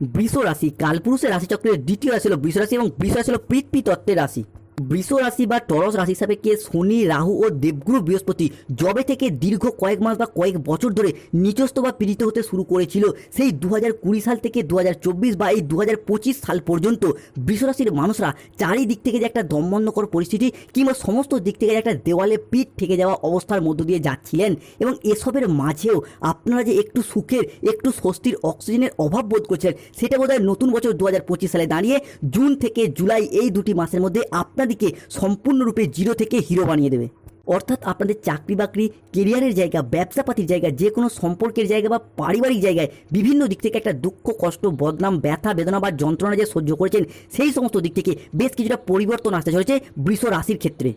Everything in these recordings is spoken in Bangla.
বৃষ রাশি, কালপুরুষের রাশিচক্রের দ্বিতীয় রাশি হল বৃষ রাশি এবং বৃষ রাশি হল পৃথ্বী তত্ত্বের রাশি। বৃষ রাশি বা টরস রাশি সাপেক্ষে শনি, রাহু ও দেবগুরু বৃহস্পতি জবে থেকে দীর্ঘ কয়েক মাস বা কয়েক বছর ধরে নিচস্থ বা পীড়িত হতে শুরু করেছিল, সেই দু কুড়ি সাল থেকে দু হাজার চব্বিশ বা এই দু হাজার পঁচিশ সাল পর্যন্ত বৃষ রাশির মানুষরা চারিদিক থেকে যে একটা দমবন্ধকর পরিস্থিতি কিংবা সমস্ত দিক থেকে একটা দেওয়ালে পিঠ থেকে যাওয়া অবস্থার মধ্য দিয়ে যাচ্ছিলেন এবং এসবের মাঝেও আপনারা যে একটু সুখের, একটু স্বস্তির অক্সিজেনের অভাব বোধ করছেন, সেটা বোধহয় নতুন বছর দু হাজার পঁচিশ সালে দাঁড়িয়ে জুন থেকে জুলাই এই দুটি মাসের মধ্যে আপনাদেরকে সম্পূর্ণরূপে জিরো থেকে হিরো বানিয়ে দেবে। অর্থাৎ আপনাদের চাকরি বাকরি, কেরিয়ারের জায়গা, ব্যবসাপাতির জায়গা, যে কোনো সম্পর্কের জায়গা বা পারিবারিক জায়গায় বিভিন্ন দিক থেকে একটা দুঃখ, কষ্ট, বদনাম, ব্যথা, বেদনা বা যন্ত্রণা যে সহ্য করেছেন, সেই সমস্ত দিক থেকে বেশ কিছুটা পরিবর্তন আসতে চলেছে বৃষ রাশির ক্ষেত্রে।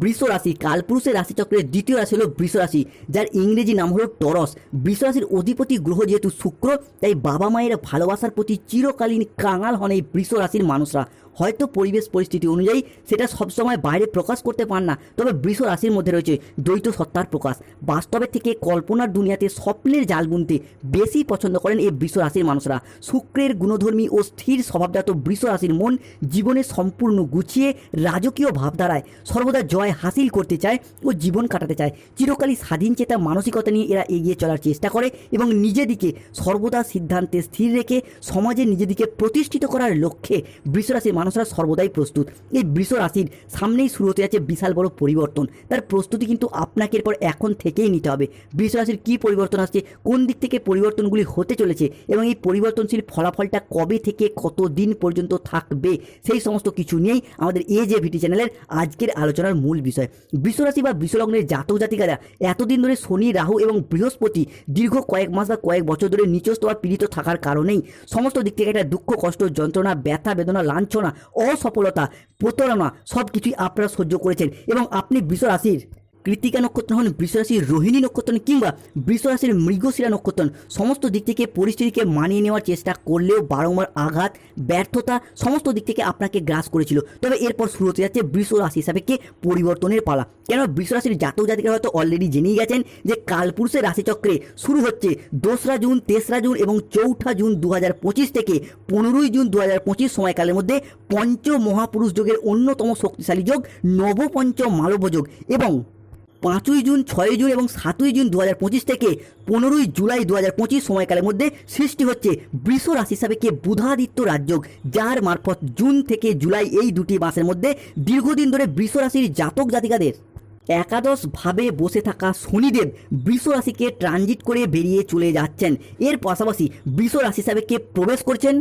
বৃষ রাশি, কালপুরুষের রাশিচক্রের দ্বিতীয় রাশি হলো বৃষ রাশি, যার ইংরেজি নাম হলো টরস। বৃষ রাশির অধিপতি গ্রহ যেহেতু শুক্র, তাই বাবা মায়ের ভালোবাসার প্রতি চিরকালীন কাঙাল হন এই বৃষ রাশির মানুষরা। হয়তো পরিবেশ পরিস্থিতি অনুযায়ী সেটা সবসময় বাইরে প্রকাশ করতে পান না, তবে বৃষ রাশির মধ্যে রয়েছে দ্বৈত সত্তার প্রকাশ। বাস্তবের থেকে কল্পনার দুনিয়াতে স্বপ্নের জাল বুনতে বেশি পছন্দ করেন এই বৃষ রাশির মানুষরা। শুক্রের গুণধর্মী ও স্থির স্বভাবজাত বৃষ রাশির মন জীবনে সম্পূর্ণ গুছিয়ে রাজকীয় ভাবধারায় সর্বদা জয় হাসিল করতে চায় ও জীবন কাটাতে চায়। চিরকালই স্বাধীন চেতা মানসিকতা নিয়ে এরা এগিয়ে চলার চেষ্টা করে এবং নিজেদিকে সর্বদা সিদ্ধান্তে স্থির রেখে সমাজে নিজেদিকে প্রতিষ্ঠিত করার লক্ষ্যে বৃষরাশির মানুষরা সর্বদাই প্রস্তুত। এই বৃষ রাশির সামনেই শুরু হতে যাচ্ছে বিশাল বড় পরিবর্তন। তার প্রস্তুতি কিন্তু আপনাকে এরপর এখন থেকেই নিতে হবে। বৃষ রাশির কী পরিবর্তন আসছে, কোন দিক থেকে পরিবর্তনগুলি হতে চলেছে এবং এই পরিবর্তনশীল ফলাফলটা কবে থেকে কত দিন পর্যন্ত থাকবে, সেই সমস্ত কিছু নিয়েই আমাদের এ যে ভিটি চ্যানেলের আজকের আলোচনার মূল বিষয়। বৃষরাশি বা বৃষলগ্নের জাতক জাতিকারা এতদিন ধরে শনি, রাহু এবং বৃহস্পতি দীর্ঘ কয়েক মাস বা কয়েক বছর ধরে নিচস্ত বা পীড়িত থাকার কারণেই সমস্ত দিক থেকে একটা দুঃখ, কষ্ট, যন্ত্রণা, ব্যথা, বেদনা, লাঞ্ছনা, অসফলতা, প্রতারণা সব কিছুই আপনারা সহ্য করেছেন এবং আপনি বৃষরাশির। কৃতিকা নক্ষত্র হন, বৃষরাশির রোহিণী নক্ষত্র কিংবা বৃষরাশির মৃগশিরা নক্ষত্র সমস্ত দিক থেকে পরিস্থিতিকে মানিয়ে নেওয়ার চেষ্টা করলেও বারংবার আঘাত, ব্যর্থতা সমস্ত দিক থেকে আপনাকে গ্রাস করেছিল। তবে এরপর শুরু হতে যাচ্ছে বৃষ রাশি সাপেক্ষে পরিবর্তনের পালা। কেন বৃষ রাশির জাতক জাতিকারা হয়তো অলরেডি জেনেই গেছেন যে কালপুরুষের রাশিচক্রে শুরু হচ্ছে দোসরা জুন, তেসরা জুন এবং চৌঠা জুন দু হাজার পঁচিশ থেকে পনেরোই জুন দু হাজার পঁচিশ সময়কালের মধ্যে পঞ্চ মহাপুরুষ যোগের অন্যতম শক্তিশালী যোগ নবপঞ্চ মালব্য যোগ এবং পাঁচই জুন, ছয়ই জুন এবং সাতই জুন দু হাজার পঁচিশ থেকে পনেরোই জুলাই দু হাজার পঁচিশ সময়কালের মধ্যে সৃষ্টি হচ্ছে বৃষ রাশি সাপেক্ষে বুধাদিত্য রাজযোগ, যার মারফত জুন থেকে জুলাই এই দুটি মাসের মধ্যে দীর্ঘদিন ধরে বৃষ রাশির জাতক জাতিকাদের একাদশ ভাবে বসে থাকা শনিদেব বৃষ রাশিকে ট্রানজিট করে বেরিয়ে চলে যাচ্ছেন। এর পাশাপাশি বৃষ রাশি সাপেক্ষে প্রবেশ করছেন?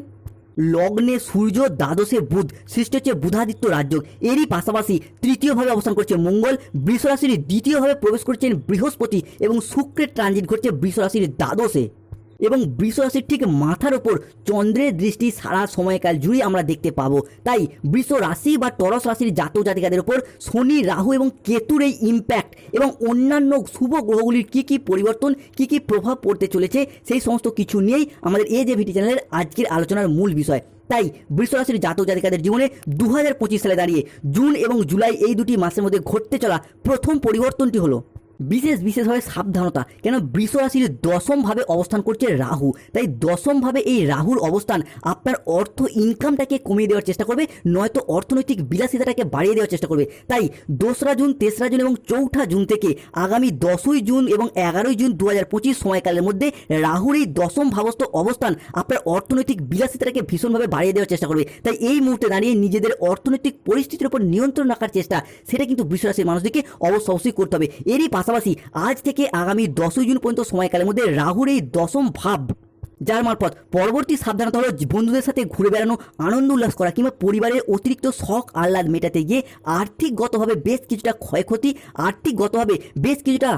লগ্নে সূর্য, দ্বাদশে বুধ সৃষ্টি হচ্ছে বুধাদিত্য রাজ্য। এরই পাশাপাশি তৃতীয়ভাবে অবস্থান করছে মঙ্গল, বৃষরাশির দ্বিতীয়ভাবে প্রবেশ করছেন বৃহস্পতি এবং শুক্রের ট্রানজিট ঘটছে বৃষরাশির দ্বাদশে। এবং বৃষ রাশির ঠিক মাথার ওপর চন্দ্রের দৃষ্টি সারা সময়কাল জুড়ে আমরা দেখতে পাবো। তাই বৃষ রাশি বা টরস রাশির জাতক জাতিকাদের ওপর শনি, রাহু এবং কেতুর এই ইম্প্যাক্ট এবং অন্যান্য শুভ গ্রহগুলির কী কী পরিবর্তন, কী কী প্রভাব পড়তে চলেছে, সেই সমস্ত কিছু নিয়েই আমাদের এ যে ভিটি চ্যানেলের আজকের আলোচনার মূল বিষয়। তাই বৃষরাশির জাতক জাতিকাদের জীবনে দু হাজার পঁচিশ সালে দাঁড়িয়ে জুন এবং জুলাই এই দুটি মাসের মধ্যে ঘটতে চলা প্রথম পরিবর্তনটি হলো বিশেষ বিশেষভাবে সাবধানতা। কেন বৃষ রাশির দশমভাবে অবস্থান করছে রাহু। তাই দশমভাবে এই রাহুর অবস্থান আপনার অর্থ ইনকামটাকে কমিয়ে দেওয়ার চেষ্টা করবে, নয়তো অর্থনৈতিক বিলাসিতাটাকে বাড়িয়ে দেওয়ার চেষ্টা করবে। তাই দোসরা জুন, তেসরা জুন এবং চৌঠা জুন থেকে আগামী দশই জুন এবং এগারোই জুন দু হাজার পঁচিশ সময়কালের মধ্যে রাহুর এই দশম ভাবস্থ অবস্থান আপনার অর্থনৈতিক বিলাসিতাটাকে ভীষণভাবে বাড়িয়ে দেওয়ার চেষ্টা করবে। তাই এই মুহূর্তে দাঁড়িয়ে নিজেদের অর্থনৈতিক পরিস্থিতির উপর নিয়ন্ত্রণ রাখার চেষ্টা, সেটা কিন্তু বৃষ রাশির মানুষদেরকে অবশ্য অবশ্যই করতে হবে। এরই পাশাপাশি আজ থেকে আগামী দশই জুন পর্যন্ত সময়কালের মধ্যে রাহুর এই দশম ভাব, যার মারফত পরবর্তী সাবধানতা হল বন্ধুদের সাথে ঘুরে বেড়ানো, আনন্দ উল্লাস করা কিংবা পরিবারের অতিরিক্ত শখ আহ্লাদ মেটাতে গিয়ে আর্থিকগতভাবে বেশ কিছুটা ক্ষয়ক্ষতি, আর্থিকগতভাবে বেশ কিছুটা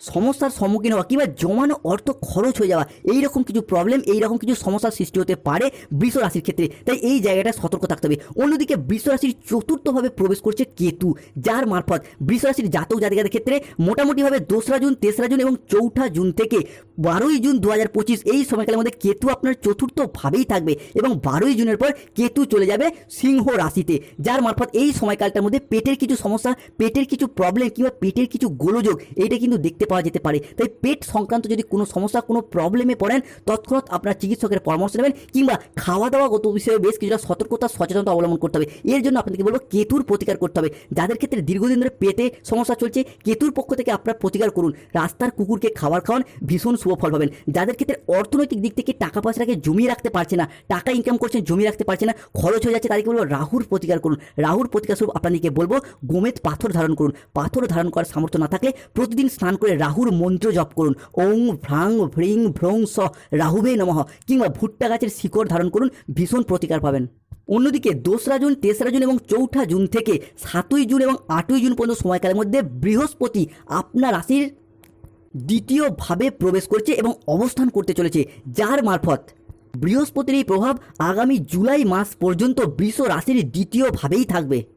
সমস্যার সম্মুখীন হওয়া কিংবা জমানো অর্থ খরচ হয়ে যাওয়া এই রকম কিছু প্রবলেম এই রকম কিছু সমস্যার সৃষ্টি হতে পারে বৃষ রাশির ক্ষেত্রে। তাই এই জায়গাটা সতর্ক থাকতে হবে। অন্যদিকে বৃষ রাশির চতুর্থভাবে প্রবেশ করছে কেতু, যার মারফত বৃষ রাশির জাতক জাতিকাদের ক্ষেত্রে মোটামুটিভাবে দোসরা জুন, তেসরা জুন এবং চৌঠা জুন থেকে বারোই জুন দু হাজার পঁচিশ এই সময়কালের মধ্যে কেতু আপনার চতুর্থভাবেই থাকবে এবং বারোই জুনের পর কেতু চলে যাবে সিংহ রাশিতে, যার মারফত এই সময়কালটার মধ্যে পেটের কিছু সমস্যা, পেটের কিছু প্রবলেম কিংবা পেটের কিছু গোলযোগ, এইটা কিন্তু দেখতে পাওয়া যেতে পারে। তাই পেট সংক্রান্ত যদি কোনো সমস্যা, কোনো প্রবলেমে পড়েন, তৎক্ষণাৎ আপনার চিকিৎসকের পরামর্শ নেবেন কিংবা খাওয়া দাওয়া গত বিষয়ে বেশ কিছুটা সতর্কতা, সচেতনতা অবলম্বন করতে হবে। এর জন্য আপনাদেরকে বলব, কেতুর প্রতিকার করতে হবে। যাদের ক্ষেত্রে দীর্ঘদিন ধরে পেটে সমস্যা চলছে, কেতুর পক্ষ থেকে আপনার প্রতিকার করুন। রাস্তার কুকুরকে খাবার খাওয়ান, ভীষণ শুভ ফল পাবেন। যাদের ক্ষেত্রে অর্থনৈতিক দিক থেকে টাকা পয়সাটাকে জমিয়ে রাখতে পারছে না, টাকা ইনকাম করছেন জমিয়ে রাখতে পারছে না, খরচ হয়ে যাচ্ছে, তাদেরকে বলব রাহুর প্রতিকার করুন। রাহুর প্রতিকার স্বরূপ আপনাদেরকে বলব, গোমেদ পাথর ধারণ করুন। পাথর ধারণ করার সামর্থ্য না থাকলে প্রতিদিন স্নান করে রাহুর মন্ত্র জপ করুন। ওং ভ্রাং ভ্রিং ভ্রং স রাহুবে নমঃ। কিংবা ভুট্টা গাছের শিকড় ধারণ করুন, ভীষণ প্রতিকার পাবেন। অন্যদিকে দোসরা জুন, তেসরা জুন এবং চৌঠা জুন থেকে সাতই জুন এবং আটই জুন পর্যন্ত সময়কালের মধ্যে বৃহস্পতি আপনার রাশির দ্বিতীয়ভাবে প্রবেশ করছে এবং অবস্থান করতে চলেছে, যার মারফত বৃহস্পতির এই প্রভাব আগামী জুলাই মাস পর্যন্ত বৃষ রাশির দ্বিতীয়ভাবেই থাকবে।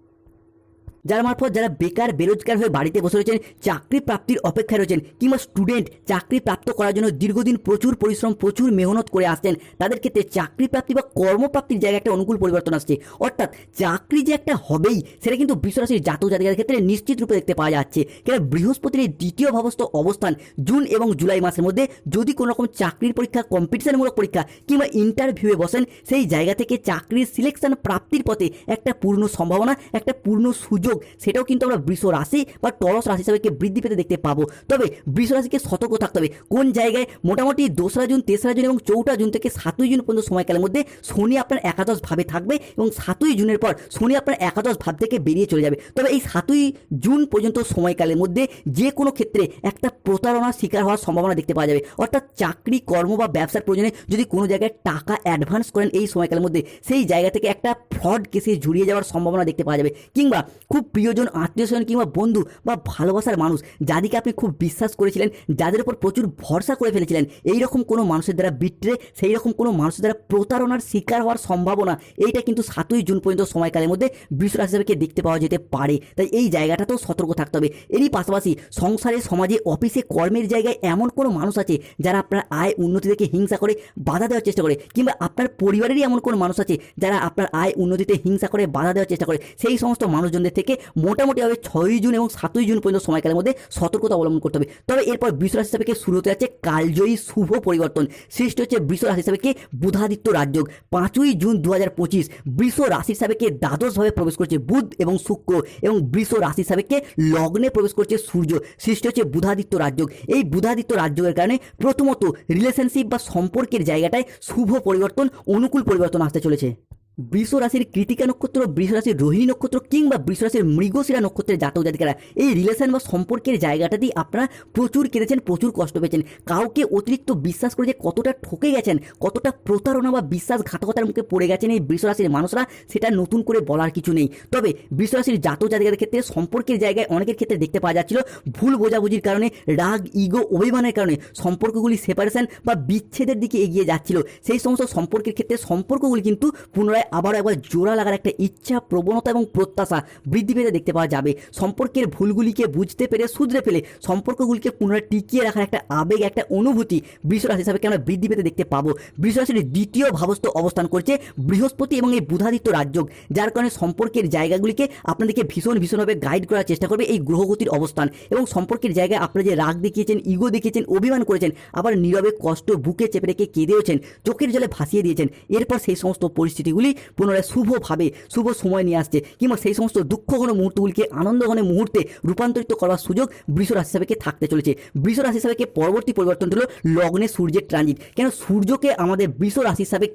যার মারফত যারা বেকার, বেরোজগার হয়ে বাড়িতে বসে রয়েছেন, চাকরি প্রাপ্তির অপেক্ষায় রয়েছেন কিংবা স্টুডেন্ট চাকরি প্রাপ্ত করার জন্য দীর্ঘদিন প্রচুর পরিশ্রম, প্রচুর মেহনত করে আসছেন, তাদের ক্ষেত্রে চাকরি প্রাপ্তি বা কর্মপ্রাপ্তির জায়গায় একটা অনুকূল পরিবর্তন আসছে। অর্থাৎ চাকরি যে একটা হবেই, সেটা কিন্তু বিশ্বরাশির জাতক জাতিকার ক্ষেত্রে নিশ্চিত রূপে দেখতে পাওয়া যাচ্ছে। কেন? বৃহস্পতির এই দ্বিতীয় ভাবস্থ অবস্থান জুন এবং জুলাই মাসের মধ্যে যদি কোনো রকম চাকরির পরীক্ষা কম্পিটিশনমূলক পরীক্ষা কিংবা ইন্টারভিউয়ে বসেন, সেই জায়গা থেকে চাকরির সিলেকশন প্রাপ্তির পথে একটা পূর্ণ সম্ভাবনা, একটা পূর্ণ সুযোগ সেটাও কিন্তু আমরা বৃষ রাশি বা টরস রাশি হিসাবে বৃদ্ধি পেতে দেখতে পাবো। তবে বৃষ রাশিকে সতর্ক থাকতে হবে। কোন জায়গায়? মোটামুটি দোসরা জুন, তেসরা জুন এবং চৌঠা জুন থেকে সাতই জুন পর্যন্ত সময়কালের মধ্যে শনি আপনার একাদশ ভাবে থাকবে এবং সাতই জুনের পর শনি আপনার একাদশ ভাব থেকে বেরিয়ে চলে যাবে। তবে এই সাতই জুন পর্যন্ত সময়কালের মধ্যে যে কোনো ক্ষেত্রে একটা প্রতারণার শিকার হওয়ার সম্ভাবনা দেখতে পাওয়া যাবে। অর্থাৎ চাকরি, কর্ম বা ব্যবসার প্রয়োজনে যদি কোনো জায়গায় টাকা অ্যাডভান্স করেন এই সময়কালের মধ্যে, সেই জায়গা থেকে একটা ফ্রড কেসে জড়িয়ে যাওয়ার সম্ভাবনা দেখতে পাওয়া যাবে। কিংবা খুব প্রিয়জন, আত্মীয় স্বজন কিংবা বন্ধু বা ভালোবাসার মানুষ যাদেরকে আপনি খুব বিশ্বাস করেছিলেন, যাদের উপর প্রচুর ভরসা করে ফেলেছিলেন এই রকম কোনো মানুষের দ্বারা বিট্রে সেই রকম কোনো মানুষের দ্বারা প্রতারণার শিকার হওয়ার সম্ভাবনা এইটা কিন্তু সাতই জুন পর্যন্ত সময়কালের মধ্যে বৃষরাশি হিসাবে দেখতে পাওয়া যেতে পারে। তাই এই জায়গাটাতেও সতর্ক থাকতে হবে। এরই পাশাপাশি সংসারে, সমাজে, অফিসে, কর্মের জায়গায় এমন কোনো মানুষ আছে যারা আপনার আয় উন্নতি থেকে হিংসা করে বাধা দেওয়ার চেষ্টা করে কিংবা আপনার পরিবারেরই এমন কোনো মানুষ আছে যারা আপনার আয় উন্নতিতে হিংসা করে বাধা দেওয়ার চেষ্টা করে। সেই সমস্ত মানুষজনদের থেকে মোটামুটিভাবে ছয়ই জুন এবং সাতই জুন পর্যন্ত সময়কালের মধ্যে সতর্কতা অবলম্বন করতে হবে। তবে এরপর বৃষরাশি হিসাবে শুরু হতে যাচ্ছে কালজয়ী শুভ পরিবর্তন। সৃষ্টি হচ্ছে বৃষ রাশি হিসাবে বুধাদিত্য রাজযোগ। পাঁচই জুন দু হাজার পঁচিশ বৃষ রাশি হিসাবে দ্বাদশভাবে প্রবেশ করছে বুধ এবং শুক্র এবং বৃষ রাশি হিসাবে লগ্নে প্রবেশ করছে সূর্য। সৃষ্টি হচ্ছে বুধাদিত্য রাজযোগ। এই বুধাদিত্য রাজযোগের কারণে প্রথমত রিলেশনশিপ বা সম্পর্কের জায়গাটায় শুভ পরিবর্তন, অনুকূল পরিবর্তন আসতে চলেছে। বৃষ রাশির কৃতিকা নক্ষত্র, বৃষ রাশির রোহিণী নক্ষত্র কিংবা বৃষ রাশির মৃগশিরা নক্ষত্রের জাতক জাতিকারা, এই রিলেশন বা সম্পর্কের জায়গাটাতেই আপনারা প্রচুর কেঁদেছেন প্রচুর কষ্ট পেয়েছেন। কাউকে অতিরিক্ত বিশ্বাস করে যে কতটা ঠকে গেছেন, কতটা প্রতারণা বা বিশ্বাসঘাতকতার মুখে পড়ে গেছেন এই বৃষ রাশির মানুষরা, সেটা নতুন করে বলার কিছু নেই। তবে বৃষ রাশির জাতক জাতিকাদের ক্ষেত্রে সম্পর্কের জায়গায় অনেকের ক্ষেত্রে দেখতে পাওয়া যাচ্ছিল ভুল বোঝাবুঝির কারণে, রাগ ইগো অভিমানের কারণে সম্পর্কগুলি সেপারেশন বা বিচ্ছেদের দিকে এগিয়ে যাচ্ছিল। সেই সমস্ত সম্পর্কের ক্ষেত্রে সম্পর্কগুলি কিন্তু পুনরায় আবারও একবার জোড়া লাগার একটা ইচ্ছা, প্রবণতা এবং প্রত্যাশা বৃদ্ধি পেতে দেখতে পাওয়া যাবে। সম্পর্কের ভুলগুলিকে বুঝতে পেরে শুধরে ফেলে সম্পর্কগুলিকে পুনরায় টিকিয়ে রাখার একটা আবেগ, একটা অনুভূতি বৃষরাশি হিসাবে আমরা বৃদ্ধি পেতে দেখতে পাবো? বৃষরাশির দ্বিতীয় ভাবস্থ অবস্থান করছে বৃহস্পতি এবং এই বুধাদিত্য রাজযোগ, যার কারণে সম্পর্কের জায়গাগুলিকে আপনাদেরকে ভীষণ, ভীষণভাবে গাইড করার চেষ্টা করবে এই গ্রহগতির অবস্থান। এবং সম্পর্কের জায়গায় আপনারা যে রাগ দেখিয়েছেন ইগো দেখিয়েছেন, অভিমান করেছেন, আবার নীরবে কষ্ট, বুকে চেপে রেখে কেঁদেওছেন, চোখের জলে ভাসিয়ে দিয়েছেন, এরপর সেই সমস্ত পরিস্থিতিগুলি পুনরায় শুভভাবে, শুভ সময় নিয়ে আসছে। কিংবা সেই সমস্ত দুঃখঘন মুহূর্তগুলিকে আনন্দঘন মুহূর্তে রূপান্তরিত করার সুযোগ বৃষ রাশি থাকতে চলেছে। বৃষ রাশি পরবর্তী পরিবর্তন হলো লগ্নে সূর্যের ট্রানজিট কেন সূর্যকে আমাদের বৃষ রাশি হিসাবে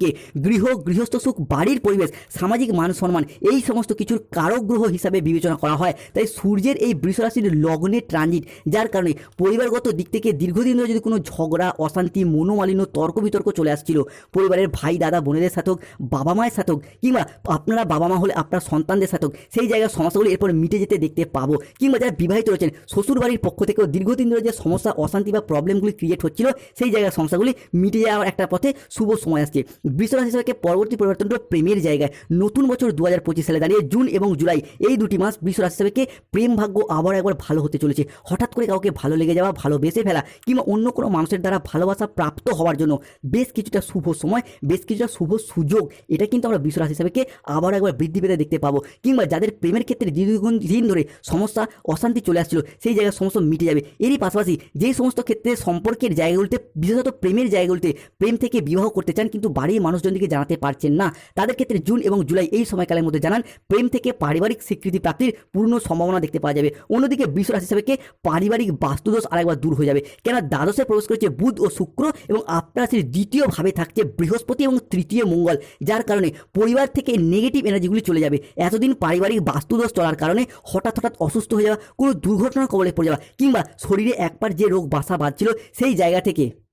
গৃহ, গৃহস্থ সুখ, বাড়ির পরিবেশ, সামাজিক মান সম্মান এই সমস্ত কিছুর কারক গ্রহ হিসাবে বিবেচনা করা হয়। তাই সূর্যের এই বৃষ রাশির লগ্নে ট্রানজিট যার কারণে পরিবারগত দিক থেকে দীর্ঘদিন ধরে যদি কোনো ঝগড়া, অশান্তি, মনোমালিন্য, তর্ক বিতর্ক চলে আসছিল, পরিবারের ভাই, দাদা, বোনেদের সাথে হোক বাবা মায়ের সাথে সাথে হোক কিংবা আপনারা বাবা মা হলে আপনার সন্তানদের সাথে হোক সেই জায়গার সমস্যাগুলি এরপর মিটে যেতে দেখতে পাবো। কিংবা যারা বিবাহিত রয়েছেন শ্বশুর বাড়ির পক্ষ থেকেও দীর্ঘদিন ধরে যে সমস্যা, অশান্তি বা প্রবলেমগুলি ক্রিয়েট হচ্ছিল, সেই জায়গার সমস্যাগুলি মিটে যাওয়ার একটা পথে শুভ সময় আসছে। বৃষরাশি হিসাবে পরবর্তী পরিবর্তন প্রেমের জায়গায়। নতুন বছর দু হাজার পঁচিশ সালে দাঁড়িয়ে জুন এবং জুলাই, এই দুটি মাস বৃষরাশি হিসাবে প্রেম ভাগ্য আবার একবার ভালো হতে চলেছে। হঠাৎ করে কাউকে ভালো লেগে যাওয়া ভালোবেসে ফেলা, কিংবা অন্য কোনো মানুষের দ্বারা ভালোবাসা প্রাপ্ত হওয়ার জন্য বেশ কিছুটা শুভ সময়, বেশ কিছুটা শুভ সুযোগ, এটা কিন্তু বৃষরাশি হিসাবে আবার একবার বৃদ্ধি পেতে দেখতে পাবো। কিংবা যাদের প্রেমের ক্ষেত্রে দীর্ঘদিন দিন ধরে সমস্যা, অশান্তি চলে আসছিল, সেই জায়গার সমস্ত মিটে যাবে। এরই পাশাপাশি যেই সমস্ত ক্ষেত্রে সম্পর্কের জায়গাগুলিতে, বিশেষত প্রেমের জায়গাগুলিতে প্রেম থেকে বিবাহ করতে চান, কিন্তু বাড়ির মানুষজনকে জানাতে পারছেন না। তাদের ক্ষেত্রে জুন এবং জুলাই এই সময়কালের মধ্যে জানান, প্রেম থেকে পারিবারিক স্বীকৃতি প্রাপ্তির পূর্ণ সম্ভাবনা দেখতে পাওয়া যাবে। অন্যদিকে বৃষ রাশি হিসাবে পারিবারিক বাস্তুদোষ আরেকবার দূর হয়ে যাবে। কেন দ্বাদশে প্রবেশ করেছে বুধ ও শুক্র এবং আপনার দ্বিতীয় ভাবে থাকছে বৃহস্পতি এবং তৃতীয় মঙ্গল, যার কারণে পরিবার থেকে নেগেটিভ এনার্জিগুলি চলে যাবে। এতদিন পারিবারিক বাস্তুদোষ চলার কারণে হঠাৎ হঠাৎ অসুস্থ হয়ে যাওয়া, কোনো দুর্ঘটনার কবলে পড়ে যাওয়া, কিংবা শরীরে একবার যে রোগ বাসা বাঁধছিল সেই জায়গা থেকে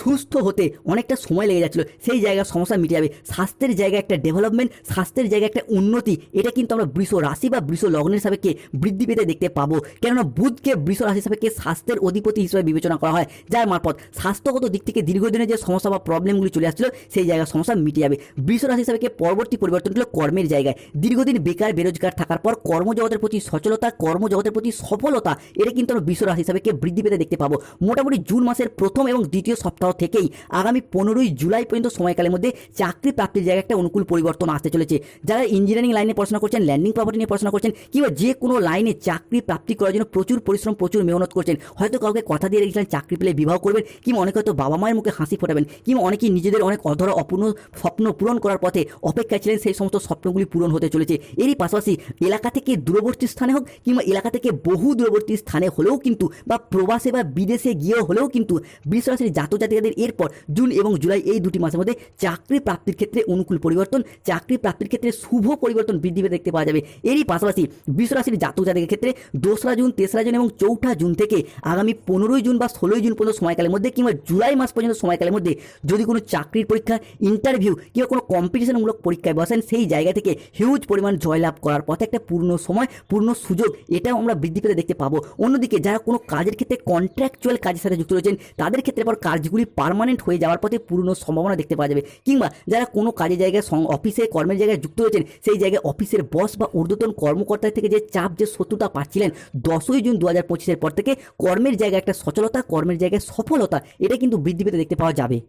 সুস্থ হতে অনেকটা সময় লেগে যাচ্ছিল। সেই জায়গার সমস্যা মিটে যাবে। স্বাস্থ্যের জায়গায় একটা ডেভেলপমেন্ট স্বাস্থ্যের জায়গায় একটা উন্নতি, এটা কিন্তু আমরা বৃষ রাশি বা বৃষ লগ্নের সাপেক্ষে বৃদ্ধি পেতে দেখতে পাবো। কেননা বুধকে বৃষ রাশি সাপেক্ষে স্বাস্থ্যের অধিপতি হিসেবে বিবেচনা করা হয়। যার মারফত স্বাস্থ্যগত দিক থেকে দীর্ঘদিনের যে সমস্যা বা প্রবলেমগুলি চলে আসছিল, সেই জায়গার সমস্যা মিটে যাবে। বৃষ রাশি সাপেক্ষে পরবর্তী পরিবর্তন হলো কর্মের জায়গায়। দীর্ঘদিন বেকার, বেরোজগার থাকার পর কর্মজগতের প্রতি সচলতা, কর্মজগতের প্রতি সফলতা, এটা কিন্তু আমরা বৃষ রাশি হিসাবে বৃদ্ধি পেতে দেখতে পাবো। মোটামুটি জুন মাসের প্রথম এবং দ্বিতীয় সপ্তাহ থেকেই আগামী পনেরোই জুলাই পর্যন্ত সময়কালের মধ্যে চাকরি প্রাপ্তির জায়গায় একটা অনুকূল পরিবর্তন আসতে চলেছে। যারা ইঞ্জিনিয়ারিং লাইনে পড়াশোনা করছেন ল্যান্ডিং প্রপার্টি নিয়ে পড়াশোনা করছেন, কিংবা যে কোনো লাইনে চাকরি প্রাপ্তি করার জন্য প্রচুর পরিশ্রম, প্রচুর মেহনত করছেন, হয়তো কাউকে কথা দিয়ে রেখেছিলেন, চাকরি পেলে বিবাহ করবেন, কিংবা অনেকে হয়তো বাবা মায়ের মুখে হাসি ফোটাবেন, কিংবা অনেকেই নিজেদের অনেক অধরা, অপূর্ণ স্বপ্ন পূরণ করার পথে অপেক্ষায় ছিলেন, সেই সমস্ত স্বপ্নগুলি পূরণ হতে চলেছে। এরই পাশাপাশি এলাকা থেকে দূরবর্তী স্থানে হোক, কিংবা এলাকা থেকে বহু দূরবর্তী স্থানে হলেও কিন্তু, বা প্রবাসে বা বিদেশে গিয়েও হলেও কিন্তু, বৃষরাশির জাতক জাতিকাদের এরপর জুন এবং জুলাই এই দুটি মাসের মধ্যে চাকরি প্রাপ্তির ক্ষেত্রে অনুকূল পরিবর্তন, চাকরি প্রাপ্তির ক্ষেত্রে শুভ পরিবর্তন বৃদ্ধি পেতে দেখতে পাওয়া যাবে। এরই পাশাপাশি বৃষরাশির জাতক জাতিকের ক্ষেত্রে দোসরা জুন, তেসরা জুন এবং চৌঠা জুন থেকে আগামী পনেরোই জুন বা ষোলোই জুন পর্যন্ত সময়কালের মধ্যে কিংবা জুলাই মাস পর্যন্ত সময়কালের মধ্যে যদি কোনো চাকরির পরীক্ষা ইন্টারভিউ কিংবা কোনো কম্পিটিশনমূলক পরীক্ষায় বসেন, সেই জায়গা থেকে হিউজ পরিমাণ জয়লাভ করার পথে একটা পূর্ণ সময়, পূর্ণ সুযোগ এটাও আমরা বৃদ্ধি পেতে দেখতে পাবো। অন্যদিকে যারা কোনো কাজের ক্ষেত্রে কন্ট্রাকচুয়াল কাজের সাথে যুক্ত রয়েছেন, তাদের ক্ষেত্রে পর কাজগুলি পার্মানেন্ট হয়ে যাওয়ার পথে পূর্ণ সম্ভাবনা দেখতে পাওয়া যাবে। কিংবা যারা কোনো কাজের জায়গায় অফিসে কর্মের জায়গায় যুক্ত হয়েছেন সেই জায়গায় অফিসের বস বা ঊর্ধ্বতন কর্মকর্তার থেকে যে চাপ, যে শত্রুতা পাচ্ছিলেন দশই জুন দু হাজার পঁচিশের পর থেকে কর্মের জায়গায় একটা সচলতা, কর্মের জায়গায় সফলতা, এটা কিন্তু বৃদ্ধি পেতে দেখতে পাওয়া যাবে।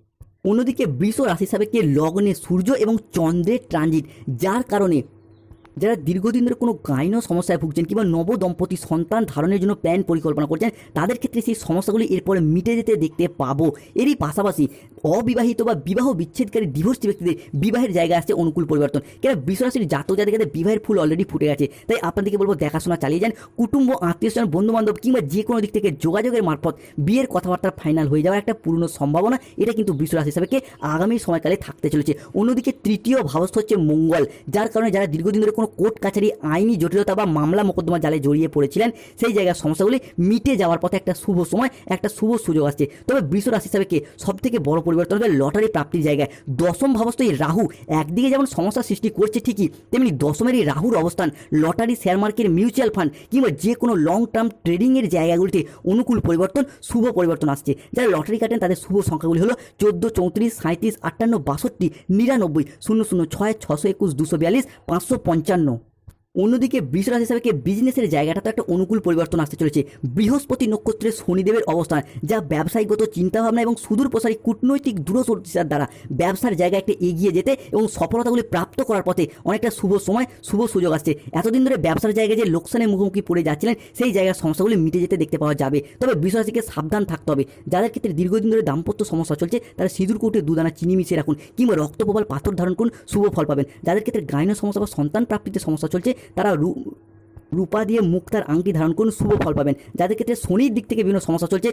অন্যদিকে বৃষ রাশি সাপেক্ষে লগ্নে সূর্য এবং চন্দ্রের ট্রানজিট যার কারণে যারা দীর্ঘদিন ধরে কোনো গাইন সমস্যায় ভুগছেন কিংবা নব দম্পতি সন্তান ধারণের জন্য প্ল্যান পরিকল্পনা করছেন, তাদের ক্ষেত্রে সেই সমস্যাগুলি এরপরে মিটে যেতে দেখতে পাবো। এরই পাশাপাশি অবিবাহিত বা বিবাহ বিচ্ছেদকারী ডিভোর্সি ব্যক্তিদের বিবাহের জায়গায় আসছে অনুকূল পরিবর্তন। কেন? বিশ্বরাশির জাতক জাতিকাদের বিবাহের ফুল অলরেডি ফুটে গেছে। তাই আপনাদেরকে বলব, দেখাশোনা চালিয়ে যান। কুটুম্ব, আত্মীয় স্বজন বন্ধু বান্ধব কিংবা যে কোনো দিক থেকে যোগাযোগের মারফত বিয়ের কথাবার্তা ফাইনাল হয়ে যাওয়ার একটা পূর্ণ সম্ভাবনা এটা কিন্তু বিশ্বরাশি হিসাবে আগামী সময়কালে থাকতে চলেছে। অন্যদিকে তৃতীয় ভাবস্থ হচ্ছে মঙ্গল, যার কারণে যারা দীর্ঘদিন ধরে কোনো কোর্ট কাছারি আইনি জটিলতা বা মামলা মোকদ্দমা জালে জড়িয়ে পড়েছিলেন, সেই জায়গার সমস্যাগুলি মিটে যাওয়ার পথে একটা শুভ সময়, একটা শুভ সুযোগ আসছে। তবে বৃষ রাশি হিসাবে সব থেকে বড় পরিবর্তন হবে লটারি প্রাপ্তির জায়গায়। দশম ভাবস্থ এই রাহু একদিকে যেমন সমস্যা সৃষ্টি করছে ঠিকই, তেমনি দশমের এই রাহুর অবস্থান lottery share market, mutual fund কিংবা যে কোনো লং টার্ম ট্রেডিংয়ের জায়গাগুলিতে অনুকূল পরিবর্তন, শুভ পরিবর্তন আসছে। যারা লটারি কাটেন, তাদের শুভ সংখ্যাগুলি হলো চোদ্দ, চৌত্রিশ সাঁত্রিশ আটান্ন, বাষট্টি, নিরানব্বই, শূন্য শূন্য, ছয় ছশো একুশ, দুশো বিয়াল্লিশ, পাঁচশো পঞ্চান্ন تجنوا অন্যদিকে বৃষরাজ হিসাবে বিজনেসের জায়গাটা তো একটা অনুকূল পরিবর্তন আসতে চলেছে। বৃহস্পতি নক্ষত্রে শনিদেবের অবস্থান, যা ব্যবসায়িকগত চিন্তাভাবনা এবং সুদূর প্রসারী কূটনৈতিক দূরদর্শিতার দ্বারা ব্যবসার জায়গায় একটা এগিয়ে যেতে এবং সফলতাগুলি প্রাপ্ত করার পথে অনেকটা শুভ সময়, শুভ সুযোগ আসছে। এতদিন ধরে ব্যবসার জায়গায় যে লোকসানের মুখোমুখি পড়ে যাচ্ছিলেন, সেই জায়গার সমস্যাগুলি মিটে যেতে দেখতে পাওয়া যাবে। তবে বৃষরাশিকে সাবধান থাকতে হবে। যাদের ক্ষেত্রে দীর্ঘদিন ধরে দাম্পত্য সমস্যা চলছে, তারা সিঁদুর কৌটে দুদানা চিনি মিশিয়ে রাখুন কিংবা রক্তপ্রবাল পাথর ধারণ করুন, শুভ ফল পাবেন। যাদের ক্ষেত্রে গাইন সমস্যা বা সন্তান প্রাপ্তিতে সমস্যা চলছে তারা রূপা দিয়ে মুক্তার আংটি ধারণ করুন, শুভ ফল পাবেন। যাদের ক্ষেত্রে শনির দিক থেকে বিভিন্ন সমস্যা চলছে